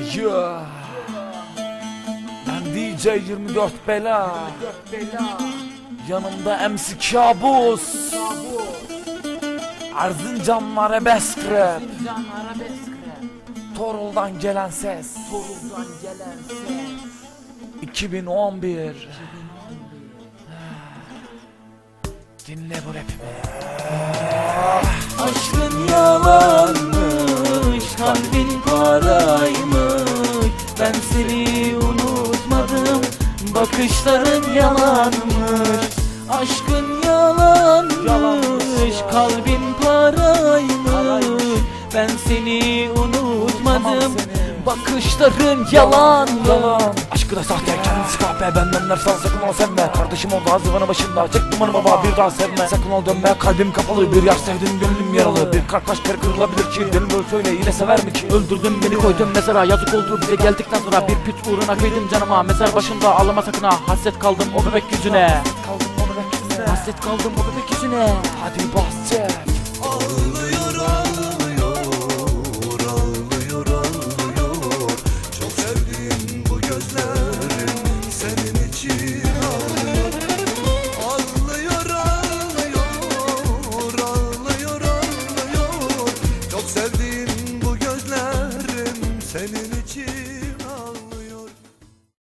Yeah. Ben DJ 24 bela. Yanımda MC Kabus. Erzincan arabesk rap Can arabesk rap Torul'dan gelen ses. Toruldan gelen ses 2011 Dinle bu rapimi. Aşkın Bakışların yalanmış Aşkın yalanmış Yalanmış ya. Kalbin paraymış Ben seni unutmadım Tamam seni. Bakışların yalan Yalan Aşkı da sahte kendisi kahpe Benden al sakın ol sevme kardeşim oldu az bana başımda. Çek dumanı baba bir daha sevme. Sakın ol dönme kalbim kapalı. Bir yaş sevdim gönlüm yaralı. Bir kalp kaç kere kırılabilir ki. Dönüm söyle yine sever mi ki? Öldürdün beni koydun mezara. Yazık oldu bize geldikten sonra Bir püt uğruna kıydım canıma. Mezar başında ağlama sakın ha. Hasret kaldım o bebek yüzüne. Hasret kaldım o bebek yüzüne. Hadi bahset Ağlıyor ağlıyor Ağlıyor ağlıyor. Çok sevdiğim bu gözlerim Senin için. benim içim